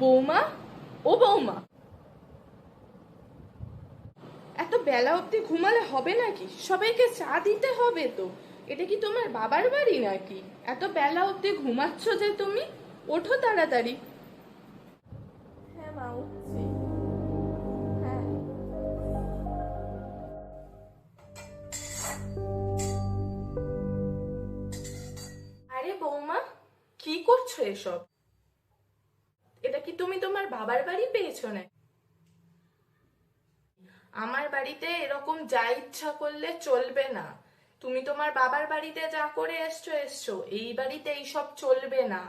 বৌমা? ও বৌমা। এত বেলা অবধি ঘুমালে হবে নাকি? সবাইকে চা দিতে হবে তো। এটা কি তোমার বাবার বাড়ি নাকি? এত বেলা অবধি ঘুমাচ্ছ যে তুমি? ওঠো তাড়াতাড়ি। হ্যাঁ মা উঠছি। হ্যাঁ। আরে বৌমা কি করছ এসব? এটা কি তুমি তোমার বাবার বাড়ি পেয়েছ না আমার বাড়িতে এরকম যা ইচ্ছা করলে চলবে না। তুমি তোমার বাবার বাড়িতে যা করে এসছো এসছো। এই বাড়িতে এইসব চলবে না।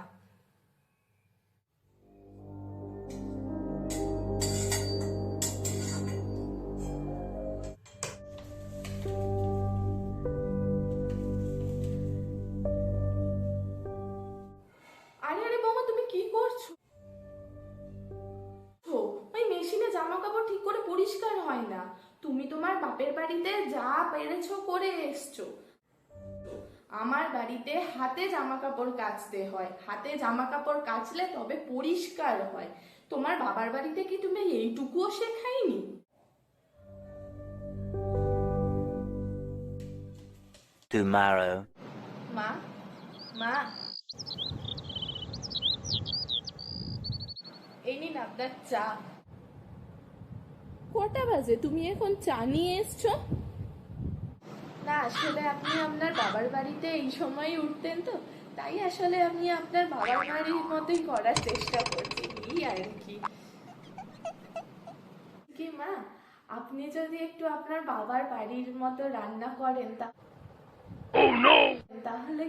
হয় না। তুমি তোমার বাপের বাড়িতে যা পেরেছ করে এসছো। আমার বাড়িতে হাতে জামা কাপড় কাচতে হয়। হাতে জামা কাপড় কাচলে তবে পরিষ্কার হয়। তোমার বাবার বাড়িতে কি তুমি এইটুকুও শেখাইনি? Tomorrow. মা মা। এই নিন আপনার চা। কটা বাজে? তুমি এখন চা নিয়ে এসছো? না আসলে আপনি আপনার বাবার বাড়িতে এই সময় উঠতেন তো তাই আসলে আমি আপনার বাবার বাড়ির মতোই করার চেষ্টা করছি। এই আর কি। কি মা আপনি যদি একটু আপনার বাবার বাড়ির মতো রান্না করেন তা তাহলে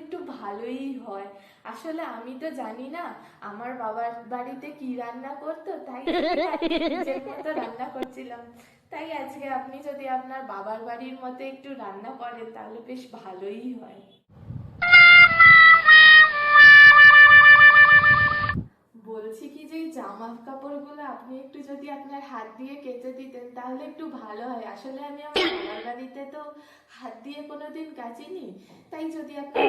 একটু ভালোই হয়। আসলে আমি তো জানি না, আমার বাবার বাড়িতে কি রান্না করতো, তাই মতো রান্না করছিলাম। তাই আজকে আপনি যদি আপনার বাবার বাড়ির মতো একটু রান্না করেন, তাহলে বেশ ভালোই হয়। আপনি একটু যদি আপনার হাত দিয়ে কেচে দিতেন তাহলে একটু ভালো হয়। আসলে আমি আমার বাবার বাড়িতে তো হাত দিয়ে কোনোদিন কাচিনি। তাই যদি আপনি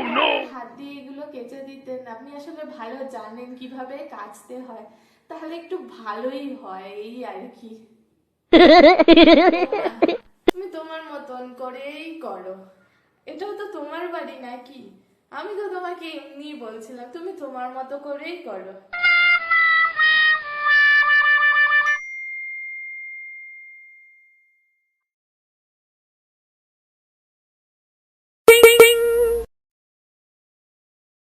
হাত দিয়ে এগুলো কেচে দিতেন আপনি আসলে ভালো জানেন কীভাবে কাচতে হয়। তাহলে একটু ভালোই হয় এই আর কি। তুমি তোমার মতন করেই করো। এটাও তো তোমার বাড়ি নাকি? আমি তো তোমাকে এমনি বলছিলাম তুমি তোমার মতো করেই করো।